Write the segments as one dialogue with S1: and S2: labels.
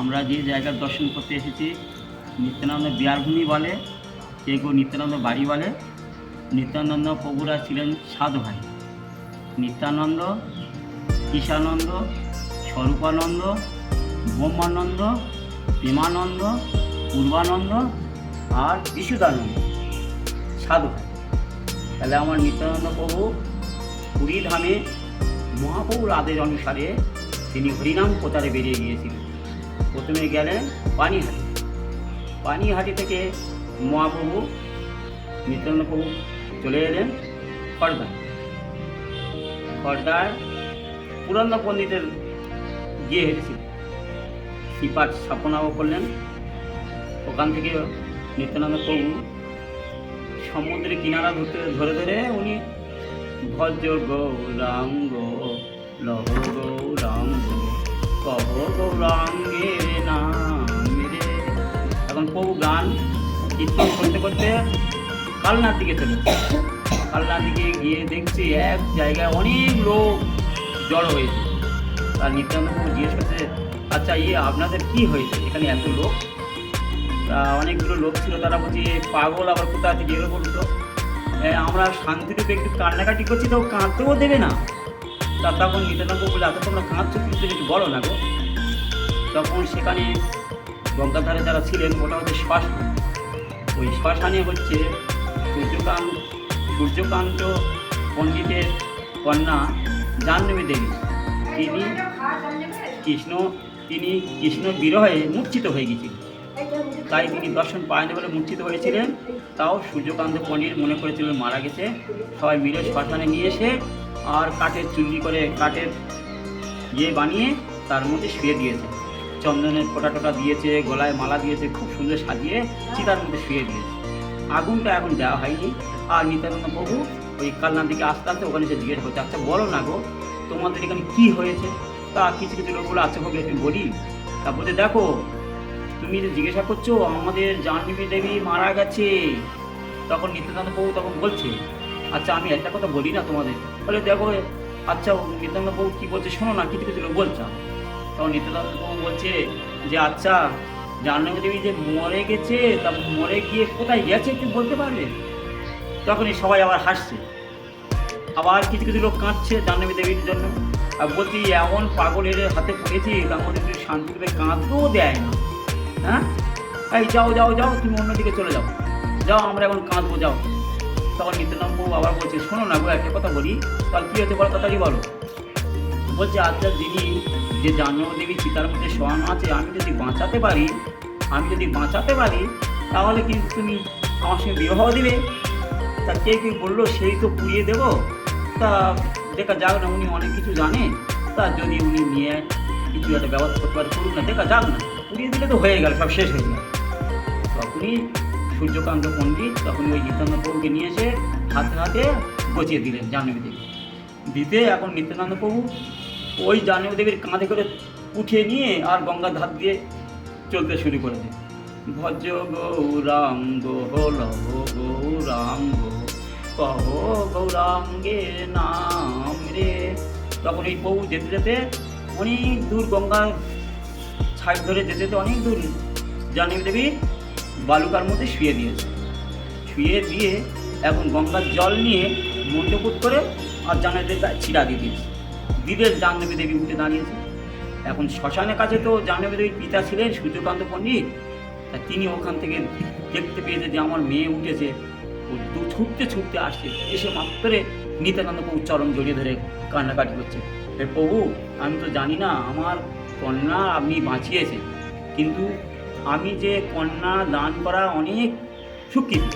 S1: আমরা যে জায়গার দর্শন করতে এসেছি, নিত্যানন্দ বিহারভূমি বলে কেউ নিত্যানন্দ বাড়ি বলে, নিত্যানন্দ প্রভুরা ছিলেন সাত ভাই। নিত্যানন্দ ঈশানন্দ স্বরূপানন্দ, ব্রহ্মানন্দ, প্রেমানন্দ, পূর্বানন্দ আর বিশুদ্ধানন্দ সাধু তাহলে আমার নিত্যানন্দ প্রভু পুরী ধামে মহাপ্রভুর আদেশ অনুসারে তিনি হরিনাম প্রচারে বেরিয়ে গিয়েছিলেন। প্রথমে গেলেন পানিহাটি। পানিহাটি থেকে মহাপ্রভু নিত্যানন্দ প্রভু চলে এলেন খড়দা খড়দার পুরন্দ পণ্ডিতের গিয়ে হেঁটেছিল। শ্রীপাঠ স্থাপনাও করলেন। ওখান থেকে নিত্যানন্দ প্রভু সমুদ্রের কিনারা ধরতে, ধরে ধরে উনি ভজ গৌরাঙ্গ, লহ গৌরাঙ্গ, কহ গৌরাঙ্গের কীর্তন করতে করতে কালনার দিকে চলে কালনার দিকে গিয়ে দেখছি এক জায়গায় অনেক লোক জড়ো হয়েছে। আর নিত্যানন্দ জিজ্ঞেস করছে আচ্ছা ইয়ে আপনাদের কি হয়েছে? এখানে এত লোক? তা অনেকগুলো লোক ছিল, তারা বলছে পাগল, আবার কোথা থেকে এগুলো বলতো আমরা শান্তিরূপে একটু কান্নাকাটি করছি, তো কাঁদতেও দেবে না। তা তখন নিত্যানন্দ বলে আচ্ছা তোমরা কাঁদছো, কিন্তু একটু বলো না গো। তখন সেখানে গঙ্গাধারে যারা ছিলেন ওটা হচ্ছে শ্মশান শ্মশানে হচ্ছে সূর্যকান্ত সূর্যকান্ত পণ্ডিতের কন্যা জাহ্নবী দেবী। তিনি কৃষ্ণ তিনি কৃষ্ণ বিরহে মূর্ছিত হয়ে গেছিলেন। তাই তিনি দর্শন পায়নি বলে মূর্ছিত হয়েছিলেন। তাও সূর্যকান্ত পণ্ডিত মনে করেছিলেন মারা গেছে। সবাই মিলে শ্মশানে নিয়ে এসে আর কাঠের চুল্লি করে কাঠের ইয়ে বানিয়ে তার মধ্যে শুয়ে দিয়েছে। চন্দনের ফোটা টোটা দিয়েছে, গলায় মালা দিয়েছে, খুব সুন্দর সাজিয়ে চিতার মধ্যে শুয়ে দিয়েছে। আগুনটা এখন দেওয়া হয়নি। আর নিত্যানন্দ প্রভু ওই কালনার দিকে আস্তে আস্তে ওখানে সে জিজ্ঞেস করছে আচ্ছা বলো না গো, তোমাদের এখানে কি হয়েছে? তা কিছু কিছু লোক বলে আচ্ছা হোক একটু বলি। তারপরে দেখো, তুমি যে জিজ্ঞাসা করছ, আমাদের জাহ্নবী দেবী মারা গেছে। তখন নিত্যানন্দ প্রভু তখন বলছে আচ্ছা আমি একটা কথা বলি না তোমাদের। বলে, দেখো আচ্ছা নিত্যানন্দ প্রভু কী বলছে? শোনো না, কিছু কিছু লোক বলছে। তখন নিত্যানন্দ প্রভু বলছে যে আচ্ছা জাহ্নবী দেবী যে মরে গেছে, তা মরে গিয়ে কোথায় গেছে একটু বলতে পারবে? তখনই সবাই আবার হাসছে। আবার কিছু কিছু লোক কাঁদছে জাহ্নবী দেবীর জন্য। আর বলছি, এমন পাগলের হাতে পড়েছি মধ্যে একটু শান্তিতে কাঁদতেও দেয় না। হ্যাঁ? এই যাও যাও যাও, তুমি অন্যদিকে চলে যাও। যাও, আমরা এখন কাঁদবো, যাও। তখন নিত্যানন্দ আবার বলছে, শোনো না গো, একটা কথা বলি। তাহলে কী হতে পারে তাড়াতাড়ি বলো। বলছে আচ্ছা দিদি যে জাহ্নবী দেবী চিতার মধ্যে শোয়ানো আছে, আমি যদি বাঁচাতে পারি, আমি যদি বাঁচাতে পারি, তাহলে কিন্তু তুমি আমার সঙ্গে বিবাহ দিবে। তা কে কি বলল, সেই তো পুড়িয়ে দেবো। তা দেখা যাক না, উনি অনেক কিছু জানে। তা যদি উনি নিয়ে কিছু একটা ব্যবস্থা করতে পারে করুন না, দেখা যাক না। পুড়িয়ে দিলে তো হয়ে গেল, সব শেষ হয়ে গেল। তখনই সূর্যকান্ত পণ্ডিত তখন ওই নিত্যানন্দ প্রভুকে নিয়ে এসে হাতে হাতে গচিয়ে দিলেন জাহ্নবী দেবী দিতে এখন নিত্যানন্দ প্রভু ওই জাহ্নবী দেবীর কাঁধে করে উঠিয়ে নিয়ে আর গঙ্গার ধার দিয়ে চলতে শুরু করে দেয়। ভজ গৌরাঙ্গ হল গৌরাঙ্গ, কহ গৌরাঙ্গের নাম রে। তখন এই প্রভু যেতে যেতে অনেক দূর গঙ্গার সাইড ধরে যেতে যেতে অনেক দূর জাহ্নবী দেবী বালুকার মধ্যে শুয়ে দিয়েছে। শুয়ে দিয়ে এখন গঙ্গার জল নিয়ে মন্ডপুত করে আর তার ছিড়া দিয়ে দিয়েছে। দিদের জাহ্নবী দেবী উঠে দাঁড়িয়েছে এখন শ্মশানের কাছে তো জাহ্নবী দেবীর পিতা ছিলেন সূর্যকান্ত পণ্ডিত। তা তিনি ওখান থেকে দেখতে পেয়েছে যে আমার মেয়ে উঠেছে, ও দু ছুটতে ছুটতে আসছে। এসে মাত্রে নিত্যানন্দ প্রভু চরণ জড়িয়ে ধরে কান্নাকাটি করছে। হে প্রভু, আমি তো জানি না, আমার কন্যা আপনি বাঁচিয়েছেন। কিন্তু আমি যে কন্যা দান করা অনেক স্বীকৃতি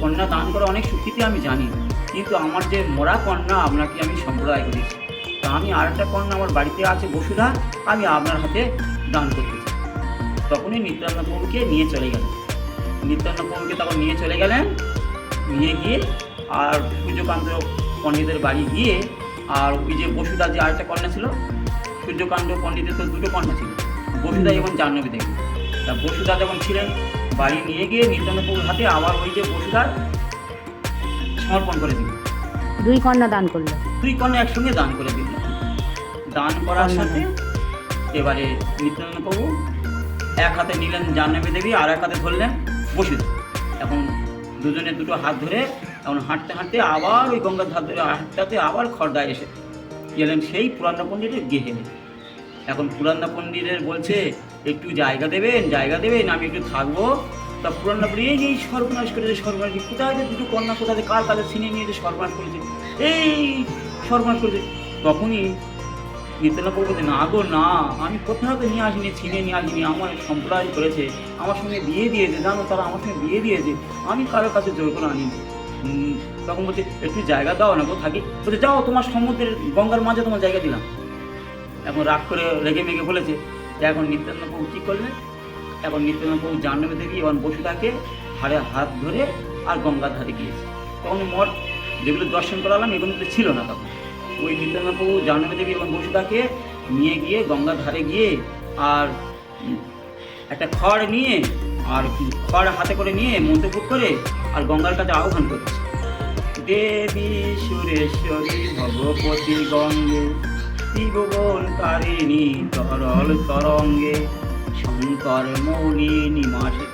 S1: কন্যা দান করা অনেক স্বীকৃতি আমি জানি। কিন্তু আমার যে মরা কন্যা, আপনাকে আমি সম্প্রদায় করেছি। আমি আর একটা কন্যা আমার বাড়িতে আছে বসুধা আমি আপনার হাতে দান করতে চাই। তখনই নিত্যানন্দ প্রভুকে নিয়ে চলে গেলেন নিত্যানন্দ প্রভুকে তখন নিয়ে চলে গেলেন নিয়ে গিয়ে আর সূর্যকান্ত পণ্ডিতের বাড়ি গিয়ে আর ওই যে বসুধা যে আরেকটা কন্যা ছিল সূর্যকান্ত পণ্ডিতের তো দুটো কন্যা ছিল। বসুধা এবং জাহ্নবী দেবী। তা বসুধা যখন ছিলেন বাড়ি নিয়ে গিয়ে নিত্যানন্দ প্রভুর হাতে আবার ওই যে বসুধা সমর্পণ করে দিল
S2: দুই কন্যা দান করল
S1: দুই কন্যা একসঙ্গে দান করে দিল দান করার সাথে এবারে নিত্যানন্দ প্রভু এক হাতে নিলেন জাহ্নবী দেবী আর এক হাতে ধরলেন বসুদ এখন দুজনে দুটো হাত ধরে এখন হাঁটতে হাঁটতে আবার ওই গঙ্গার ধার ধরে হাঁটতে আবার খড়দায় এসে গেলেন সেই পুরান্না পণ্ডিতের গেহে। এখন পুরান্না পণ্ডিতের বলছে একটু জায়গা দেবেন জায়গা দেবেন আমি একটু থাকব। তা পুরান্না পণ্ডিত এই যে সর্বনাশ করেছে সর্বনাশ কোথায় যে দুটো কন্যা কোথায় কার কাছে ছিনিয়ে নিয়ে যে সর্বনাশ করেছে এই সর্বনাশ করেছে। তখনই নিত্যনা করব যে, না গো, না, আমি কোথাও তো নিয়ে আসিনি ছিনে নিয়ে আসিনি, আমার সম্প্রদায় করেছে, আমার সঙ্গে বিয়ে দিয়েছে, জানো, তারা আমার সঙ্গে বিয়ে দিয়েছে, আমি কারোর কাছে জোর করে আনিনি। তখন বলছে, একটু জায়গা দাও না গো, থাকি। বলছে, যাও, তোমার সমুদ্রের গঙ্গার মাঝে তোমার জায়গা দিলাম। এখন রাগ করে রেগে মেগে বলেছে এখন নিত্যানন্দ প্রভু কী করলেন এখন নিত্যানন্দ প্রভু জাহ্নবী দেবী এবং বসুদাকে হাড়ে হাত ধরে আর গঙ্গার ধারে গিয়েছে। তখন মঠ যেগুলো দর্শন করালাম, এগুলো ছিল না তখন। ওই নিত্যানন্দ জাহ্নবী দেবী এবং বসুদাকে নিয়ে গিয়ে গঙ্গার ধারে গিয়ে আর একটা খড় নিয়ে আর খড় হাতে করে নিয়ে মন্ত্রপুট করে আর গঙ্গার কাছে আহ্বান করছে। দেবী সুরেশ্বরী ভগবতী গঙ্গে ত্রিভুবন তারিণী তরল তরঙ্গে শঙ্কর মৌলি নিবাসী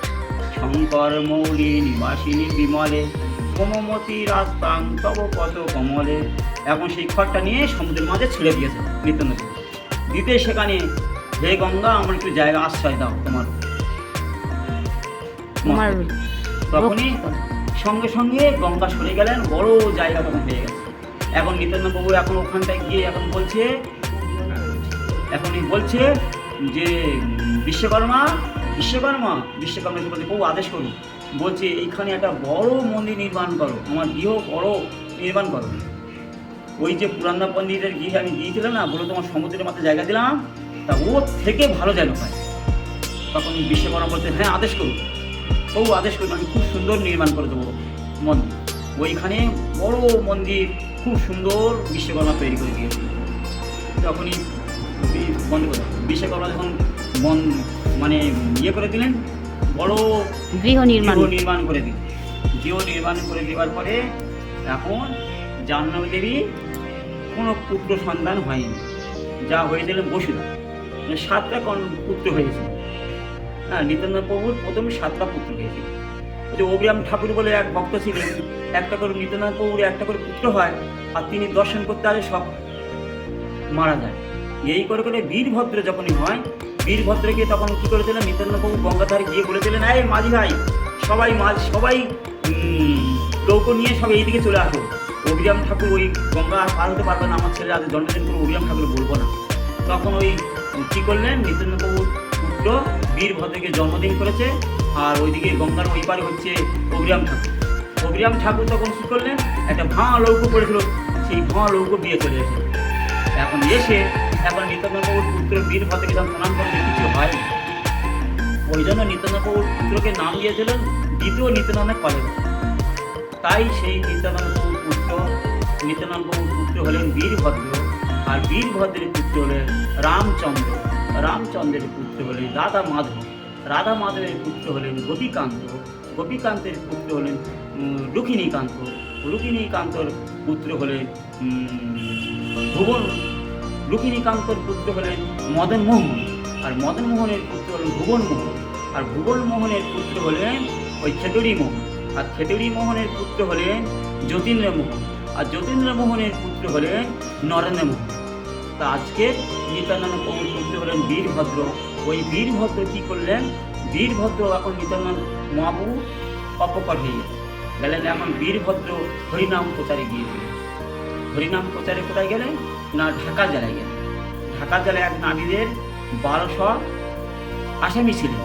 S1: শঙ্কর মৌলি নিবাসিনী বিমলে কোমমতি রাস্তাং তব কত কমলে। এখন সেই খড়টা নিয়ে সমুদ্রের মাঝে ছেড়ে দিয়েছে নিত্যানন্দ দিতে সেখানে হে গঙ্গা আমার একটু জায়গা আশ্রয় দাও তোমার। তখনই সঙ্গে সঙ্গে গঙ্গা সরে গেলেন বড় জায়গা তখন হয়ে গেছে। এখন নিত্যানন্দ বাবু এখন ওখানটায় গিয়ে এখন বলছে এখনই বলছে যে বিশ্বকর্মা বিশ্বকর্মা বিশ্বকর্মা বলছে প্রভু আদেশ করুন। বলছে, এইখানে একটা বড় মন্দির নির্মাণ করো আমার গৃহ বড় নির্মাণ করো। ওই যে পুরান্দা পণ্ডিতের গৃহে আমি গিয়েছিলাম না, বলে তোমার সমুদ্রের মাথায় জায়গা দিলাম, তা ওর থেকে ভালো যেন হয়। তখন বিশ্বকর্মা বলছে হ্যাঁ আদেশ করুন ও আদেশ করুন আমি খুব সুন্দর নির্মাণ করে দেবো মন্দির। ওইখানে বড় মন্দির, খুব সুন্দর বিশ্বকর্মা তৈরি করে দিয়েছে। তখনই বন্ধ করে, বিশ্বকর্মা যখন মন মানে ইয়ে করে দিলেন বড়
S2: গৃহ নির্মাণ।
S1: গৃহ নির্মাণ করে দিন গৃহ নির্মাণ করে দেওয়ার পরে এখন জাহ্নবী দেবী কোনো পুত্র সন্তান হয়নি। যা হয়েছিলেন বসুদা মানে সাতটা কন পুত্র হয়েছে। হ্যাঁ নিত্যানন্দ প্রভুর প্রথমে সাতটা পুত্র হয়েছিল যে অবিরাম ঠাকুর বলে এক ভক্ত ছিলেন একটা করে নিত্যানন্দ প্রভুর একটা করে পুত্র হয় আর তিনি দর্শন করতে আসে সব মারা যায়। এই করে করে বীরভদ্র যখনই হয় বীরভদ্রকে তখন কী করেছিলেন? নিত্যানন্দ প্রভু গঙ্গাধারে গিয়ে বলেছিলেন, এই মাঝি ভাই, সবাই মাঝ, সবাই নৌকো নিয়ে সব এইদিকে চলে আসো। অভিরাম ঠাকুর ওই গঙ্গা পার হতে পারবে না, আমার ছেলে আজ জন্মদিন করে অভিরাম ঠাকুর বলব না। তখন ওই, কী করলেন? নিত্যানন্দ প্রভুর পুত্র বীরভদ্রকে জন্মদিন করেছে, আর ওইদিকে গঙ্গার ওই পারে হচ্ছে অভিরাম ঠাকুর। অভিরাম ঠাকুর তখন কী করলেন? একটা ভাঁ লৌকো পড়েছিল, সেই ভাঁ লৌকো বিয়ে চলে এসেছে এখন এসে এখন নিত্যানন্দবাবুর পুত্র বীরভদ্রকে যখন প্রণাম করতে কিছু হয় ওই জন্য নিত্যানন্দবাবুর পুত্রকে নাম দিয়েছিলেন দ্বিতীয় নিত্যানন্দ কলেজ। তাই সেই নিত্যানন্দবাবুর পুত্র নিত্যানন্দবাবুর পুত্র হলেন বীরভদ্র আর বীরভদ্রের পুত্র হলেন রামচন্দ্র। রামচন্দ্রের পুত্র হলেন রাধা মাধব। রাধা মাধবের পুত্র হলেন গোপীকান্ত। গোপীকান্তের পুত্র হলেন উম, রুক্মিণীকান্ত। রুক্মিণীকান্তর পুত্র হলেন ভুবন রুক্মিণীকান্তর পুত্র হলেন মদন মোহন আর মদন মোহনের পুত্র হলেন ভুবন মোহন আর ভুবন মোহনের পুত্র হলেন ওই খেতুড়ি মোহন আর খেতুড়ি মোহনের পুত্র হলেন যতীন্দ্র মোহন আর যতীন্দ্র মোহনের পুত্র হলেন নরেন্দ্র মোহন তা আজকে নিত্যানন্দ প্রভুর পুত্র হলেন বীরভদ্র। ওই বীরভদ্র কী করলেন? বীরভদ্র এখন নিত্যানন্দ মহাপ্রভু অপকর হয়ে গেলেন। এখন বীরভদ্র হরিনাম প্রচারে গিয়েছিলেন হরিনাম প্রচারে কোথায় গেলেন? না, ঢাকা জেলায় গেলেন। ঢাকা জেলায় এক নারীদের বারোশো আসামি ছিলেন।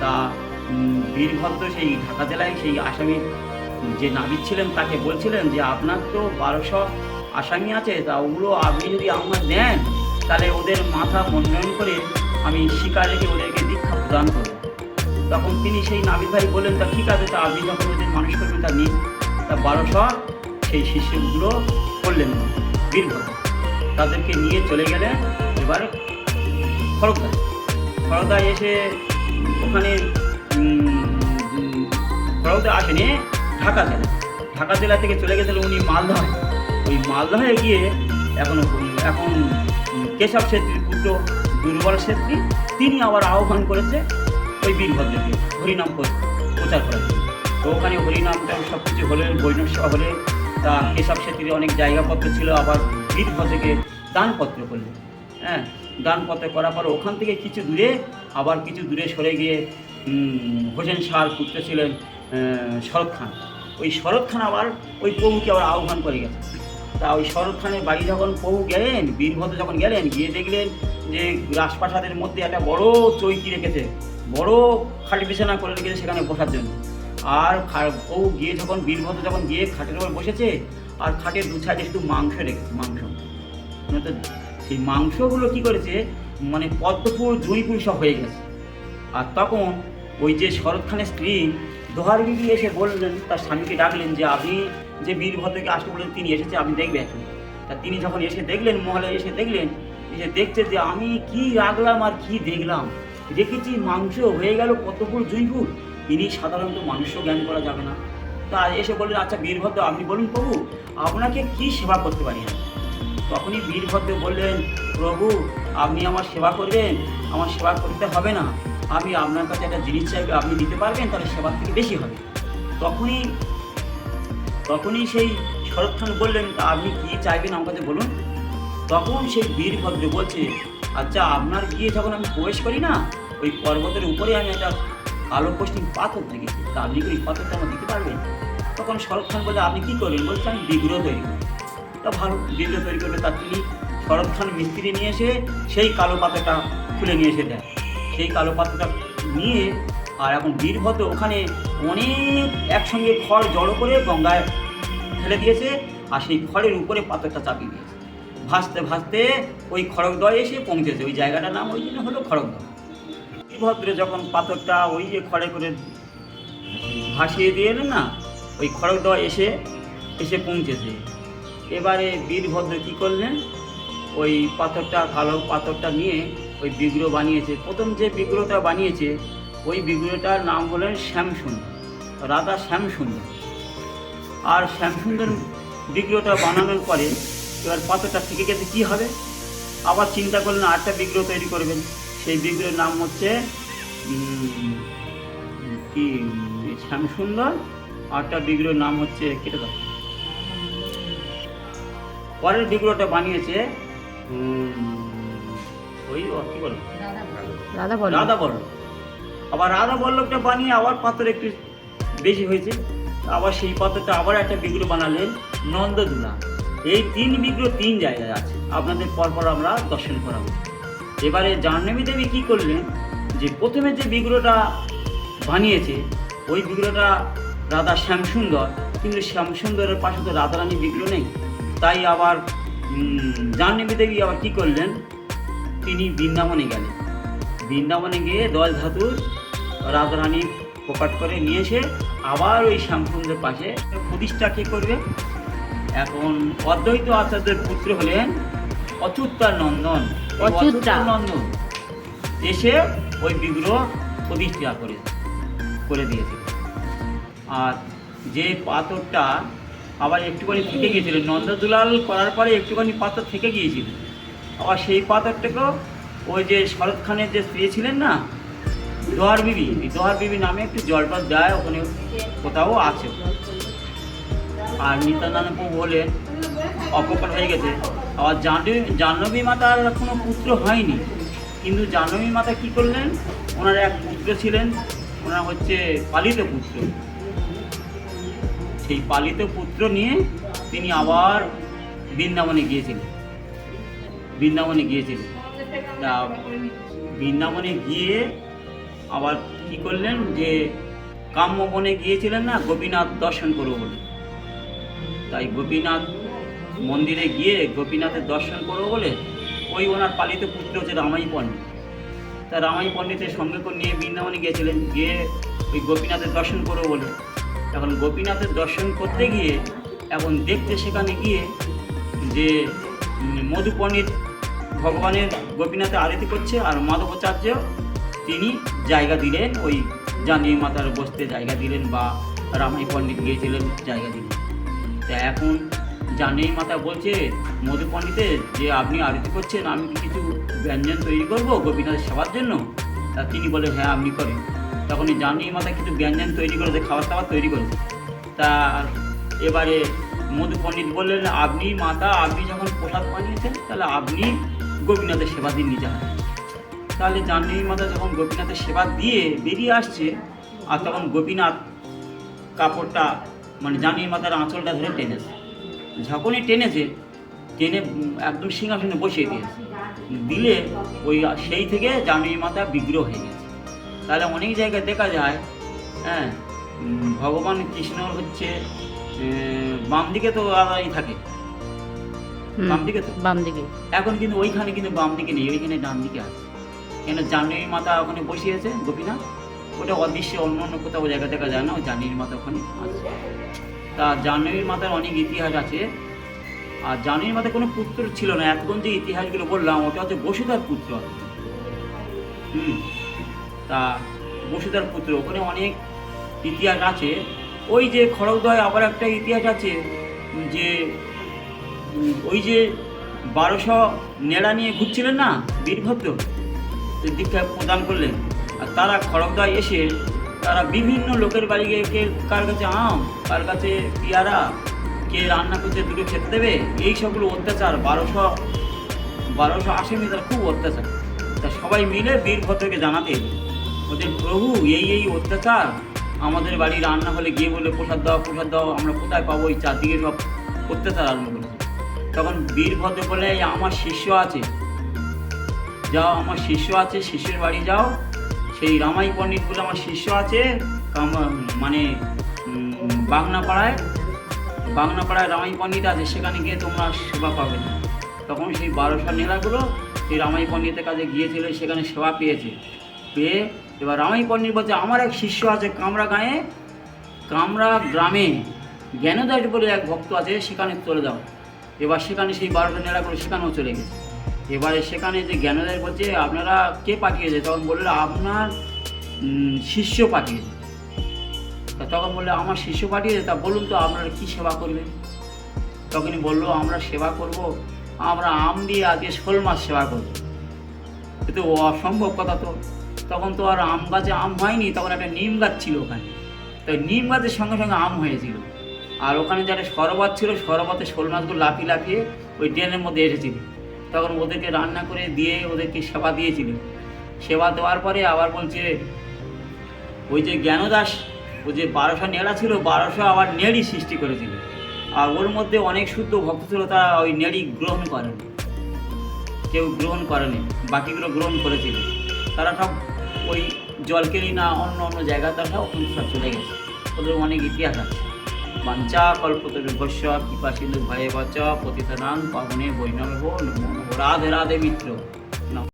S1: তা বীরভদ্র সেই ঢাকা জেলায় সেই আসামি যে নাবিদ ছিলেন, তাকে বলছিলেন যে, আপনার তো বারোশো আসামি আছে, তা ওগুলো আপনি যদি আমার দেন তাহলে ওদের মাথা মনোনয়ন করে আমি শিকার রেখে ওদেরকে দীক্ষা প্রদান করব। তখন তিনি সেই নাবিদ ভাই বললেন, তা ঠিক আছে, তা আপনি যখন ওদের মানুষ করবেন, তা নিন। তা বারোশো সেই শিষ্যগুলো করলেন বীরভদ্র। তাদেরকে নিয়ে চলে গেলেন। এবার খড়গদায় খড়গদায় এসে ওখানে খড়গদা আসেনি, ঢাকা জেলা। ঢাকা জেলা থেকে চলে গেছিলেন উনি মালদহ। ওই মালদহে গিয়ে এখন এখন কেশব ছেত্রীর পুত্র দুর্বল ক্ষেত্রী তিনি আবার আহ্বান করেছে ওই বীরভদ্রকে, হরিনাম প্র- প্রচার করার তো ওখানে হরিনামটা সব কিছু হলে সভা হলে তা কেশব ক্ষেত্রে অনেক জায়গাপত্র ছিল, আবার বীরভদ্রকে দানপত্র করলেন হ্যাঁ দানপত্র করার পর ওখান থেকে কিছু দূরে, আবার কিছু দূরে সরে গিয়ে হোসেন শাহর পুত্র ছিলেন শরৎ খান। ওই শরৎ খান আবার ওই প্রভুকে আবার আহ্বান করে গেছে। তা ওই শরৎ খানের বাড়ি যখন প্রভু গেলেন, বীরভদ্র যখন গেলেন, গিয়ে দেখলেন যে রাজপ্রাসাদের মধ্যে একটা বড় চৈকি রেখেছে। বড় খালি বিছানা করে রেখেছে সেখানে বসার জন্য। আর প্রভু গিয়ে যখন বীরভদ্র যখন গিয়ে খাটের উপর বসেছে, আর খাটের দু সাইডে শুধু মাংস রেখেছে মাংস। মানে তো সেই মাংসগুলো কি করেছে মানে পদ্মপুর জুঁইপুর সব হয়ে গেছে। আর তখন ওই যে শরৎ খানের স্ত্রী দোহার বিবি এসে বললেন, তার স্বামীকে ডাকলেন যে, আপনি যে বীরভদ্রকে আসতে বললেন তিনি এসেছে, আপনি দেখবেন এখন। তা তিনি যখন এসে দেখলেন মহলে এসে দেখলেন, এসে দেখছে যে, আমি কি রাখলাম আর কি দেখলাম? দেখেছি মাংস, হয়ে গেল কতপুর জুঁইপুর তিনি সাধারণত মাংস জ্ঞান করা যাবে না। তা এসে বললেন আচ্ছা বীরভদ্র আপনি বলুন প্রভু, আপনাকে কি সেবা করতে পারি আমি? তখনই বীরভদ্র বললেন, প্রভু, আপনি আমার সেবা করবেন, আমার সেবা করতে হবে না। আমি আপনার কাছে একটা জিনিস চাইবে আপনি দিতে পারবেন, তাহলে সেবার থেকে বেশি হবে। তখনই তখনই সেই শরৎ খান বললেন, তা আপনি কি চাইবেন আমার কাছে বলুন? তখন সেই বীরভদ্র বলছে আচ্ছা আপনার গিয়ে যখন আমি প্রবেশ করি না, ওই পর্বতের উপরে আমি একটা কালো পশ্চিম পাথর থেকে তা আপনি কি পাথরটা আমার দিতে পারবেন। তখন শরৎ খান বলে আপনি কী করবেন? বলছে, আমি বিগ্রহ তৈরি করি তা ভালো, বিগ্রহ তৈরি করবে তার তিনি শরৎ খান মিস্ত্রি নিয়ে এসে সেই কালো পাতাটা খুলে নিয়ে এসে দেয় সেই কালো পাতাটা নিয়ে আর এখন বীরভদ্র ওখানে অনেক একসঙ্গে খড় জড়ো করে গঙ্গায় ফেলে দিয়েছে আর সেই খড়ের উপরে পাথরটা চাপিয়ে দিয়েছে। ভাসতে ভাসতে ওই খড়গদয় এসে পৌঁছেছে। ওই জায়গাটার নাম ওই জন্য হলো খড়গদয়। বীরভদ্র যখন পাথরটা ওই যে খড়ে করে ভাসিয়ে দিয়ে এলেন না, ওই খড়গদয় এসে এসে পৌঁছেছে। এবারে বীরভদ্র কী করলেন? ওই পাথরটা, কালো পাথরটা নিয়ে ওই বিগ্রহ বানিয়েছে। প্রথম যে বিগ্রহটা বানিয়েছে, ওই বিগ্রহটার নাম হলেন শ্যামসুন্দর রাধা শ্যামসুন্দর। আর শ্যামসুন্দর বিগ্রহটা বানানোর পরে এবার পাথরটা থেকে গেছে, কী হবে? আবার চিন্তা করলেন আটটা বিগ্রহ তৈরি করবেন। সেই বিগ্রহের নাম হচ্ছে কি শ্যামসুন্দর আটটা বিগ্রহের নাম হচ্ছে কেটে দাও। পরের বিগ্রহটা বানিয়েছে ওই কি বলো?
S2: দাদা বলো
S1: রাধা বল্লভ। আবার রাধা বল্লভটা বানিয়ে আবার পাথর একটু বেশি হয়েছে। আবার সেই পাথরটা আবার একটা বিগ্রহ বানালেন নন্দদুলা এই তিন বিগ্রহ তিন জায়গায় আছে। আপনাদের পরপর আমরা দর্শন করাবো। এবারে জাহ্নবী দেবী কী করলেন? যে প্রথমে যে বিগ্রহটা বানিয়েছে, ওই বিগ্রহটা রাধা শ্যামসুন্দর, কিন্তু শ্যামসুন্দরের পাশে তো রাধারানী বিগ্রহ নেই। তাই আবার জাহ্নবী দেবী আবার কী করলেন? তিনি বৃন্দাবনে গেলেন। বৃন্দাবনে গিয়ে দশ ধাতুর রাধারানী প্রকাট করে নিয়ে এসে আবার ওই শ্যামসুন্দর পাশে প্রতিষ্ঠা কে করবে? এখন অদ্বৈত আচার্যের পুত্র হলেন নন্দন।
S2: অচ্যুতা।
S1: নন্দন এসে ওই বিগ্রহ প্রতিষ্ঠা করে করে দিয়েছে। আর যে পাথরটা আবার একটুখানি থেকে গিয়েছিল নন্দদুলাল করার পরে একটুখানি পাথর থেকে গিয়েছিল। আবার সেই পাথরটাকেও ওই যে শরৎ খানের যে স্ত্রী ছিলেন না দোহার বিবি দোহার বিবি নামে একটু জল টল দেয় ওখানে কোথাও আছে। আর নিত্যানন্দ প্রভু অপকার হয়ে গেছে। আবার জাহ্নবী জাহ্নবী মাতার কোনো পুত্র হয়নি। কিন্তু জাহ্নবী মাতা কী করলেন? ওনার এক পুত্র ছিলেন, ওনার হচ্ছে পালিত পুত্র। সেই পালিত পুত্র নিয়ে তিনি আবার বৃন্দাবনে গিয়েছিলেন। বৃন্দাবনে গিয়েছিলেন। তা বৃন্দাবনে গিয়ে আবার কি করলেন যে কাম্যবনে গিয়েছিলেন না, গোপীনাথ দর্শন করব বলে। তাই গোপীনাথ মন্দিরে গিয়ে গোপীনাথের দর্শন করব বলে ওই ওনার পালিত পুত্র হচ্ছে রামাই পণ্ডিত। তা রামাই পণ্ডিতের সঙ্গে করে নিয়ে বৃন্দাবনে গিয়েছিলেন, গিয়ে ওই গোপীনাথের দর্শন করব বলে। এখন গোপীনাথের দর্শন করতে গিয়ে এখন দেখতে সেখানে গিয়ে যে মধু পণ্ডিত ভগবানের গোপীনাথে আরতি করছে আর মাধবাচার্য তিনি জায়গা দিলেন, ওই জানিয়ে মাতার বসতে জায়গা দিলেন বা রামাই পণ্ডিত গিয়েছিলেন জায়গা দিলেন তা এখন জানিয়ে মাতা বলছে, মধু পণ্ডিতের, যে আপনি আরতি করছেন, আমি কিছু ব্যঞ্জন তৈরি করব গোপীনাথের সেবার জন্য? তা তিনি বলে হ্যাঁ আপনি করেন তখন এই জানি মাতা কিছু ব্যঞ্জন তৈরি করেছে, খাবার দাবার তৈরি করেছে। তা এবারে মধু পণ্ডিত বললেন, আপনি মাতা, আপনি যখন প্রসাদ বানিয়েছেন তাহলে আপনি গোপীনাথের সেবা দিন নিজে হাতে তাহলে জাহ্নবী মাতা যখন গোপীনাথের সেবা দিয়ে বেরিয়ে আসছে, আর তখন গোপীনাথ কাপড়টা মানে জাহ্নবী মাতার আঁচলটা ধরে টেনেছে। যখনই টেনেছে টেনে একদম সিংহাসনে বসিয়ে দিয়েছে দিলে ওই সেই থেকে জাহ্নবী মাতা বিগ্রহ হয়ে গেছে। তাহলে অনেক জায়গায় দেখা যায় হ্যাঁ ভগবান কৃষ্ণ হচ্ছে বাম দিকে তো আলাদাই থাকে। বাম দিকে তো?
S2: বাম দিকে।
S1: এখন কিন্তু ওইখানে কিন্তু বাম দিকে নেই ওইখানে ডান দিকে আছে। কেন জাহ্নবী মাতা ওখানে বসিয়েছে গোপীনাথ? ওটা অদৃশ্যে অন্য অন্য কোথাও জায়গা দেখা যায় না ওই জাহ্নবীর মাতা ওখানে আছে। তা জাহ্নবীর মাতার অনেক ইতিহাস আছে। আর জাহ্নবীর মাতার কোনো পুত্র ছিল না, এতক্ষণ যে ইতিহাসগুলো বললাম, ওটা হচ্ছে বসুধার পুত্র। হুম, তা বসুধার পুত্র, ওখানে অনেক ইতিহাস আছে। ওই যে খড়গদয় আবার একটা ইতিহাস আছে, যে ওই যে বারোশো নেড়া নিয়ে ঘুরছিলেন না বীরভদ্র দীক্ষা প্রদান করলেন। আর তারা খড়গদায় এসে তারা বিভিন্ন লোকের বাড়ি গিয়ে কে কার কাছে আম, কার কাছে পেয়ারা, কে রান্না করছে, দুটো খেতে দেবে, এই সবগুলো অত্যাচার বারোশো বারোশো আশি মিটার খুব অত্যাচার। তা সবাই মিলে বীরভদ্রকে জানাতে ওদের প্রভু, এই এই অত্যাচার আমাদের বাড়ি রান্না হলে গিয়ে বলে প্রসাদ দাও প্রসাদ দাও, আমরা কোথায় পাবো, এই চারদিকে সব অত্যাচার আরম্ভ করেছে। তখন বীরভদ্র বলে, আমার শিষ্য আছে। যাও, আমার শিষ্য আছে, শিষ্যের বাড়ি যাও। সেই রামাই পণ্ডিত বলে আমার শিষ্য আছে মানে উম, বাংনাপাড়ায় বাংনাপাড়ায় রামাই পণ্ডিত আছে সেখানে গিয়ে তোমরা সেবা পাবে। তখন সেই বারোশো নেলাগুলো সেই রামাই পণ্ডিতের কাছে গিয়েছিল সেখানে সেবা পেয়েছে। পেয়ে এবার রামাই পণ্ডিত বলছে আমার এক শিষ্য আছে কামরা গাঁয়ে কামরা গ্রামে জ্ঞানদাস বলে এক ভক্ত আছে সেখানে চলে যাও। এবার সেখানে সেই বারোটা নেড়াগুলো সেখানেও চলে গেছে। এবারে সেখানে যে জ্ঞানদাস বলছে আপনারা কে পাঠিয়েছে? তখন বলল আপনার শিষ্য পাঠিয়েছে। তা তখন বলল, আমার শিষ্য পাঠিয়েছে? তা বলুন তো আপনারা কী সেবা করবেন? তখনই বলল, আমরা সেবা করব, আমরা আম দিয়ে আজকে শোল মাছ সেবা করব। এ তো অসম্ভব কথা তো। তখন তো আর আম গাছে আম হয়নি, তখন একটা নিম গাছ ছিল ওখানে। তাই নিম গাছের সঙ্গে সঙ্গে আম হয়েছিল। আর ওখানে যারা সরবত ছিল, সরবতে শোল মাছগুলো লাফিয়ে লাফিয়ে ওই ড্রেনের মধ্যে এসেছিল। তখন ওদেরকে রান্না করে দিয়ে ওদেরকে সেবা দিয়েছিল। সেবা দেওয়ার পরে আবার বলছে, ওই যে জ্ঞানদাস, ওই যে বারোশো নেড়া ছিল, বারোশো আবার নেড়ি সৃষ্টি করেছিল। আর ওর মধ্যে অনেক শুদ্ধ ভক্ত ছিল, তারা ওই নেড়ি গ্রহণ করেনি। কেউ গ্রহণ করেনি, বাকিগুলো গ্রহণ করেছিল। তারা সব ওই জলকেলি না অন্য অন্য জায়গা তারা সব চলে গেছে। ওদের অনেক ইতিহাস আছে। বাঞ্চা কল্পতরু কৃপা সিন্ধু ভয়ে বচ পতিতনাং পাবনে বৈনব রাধে রাধে মিত্র।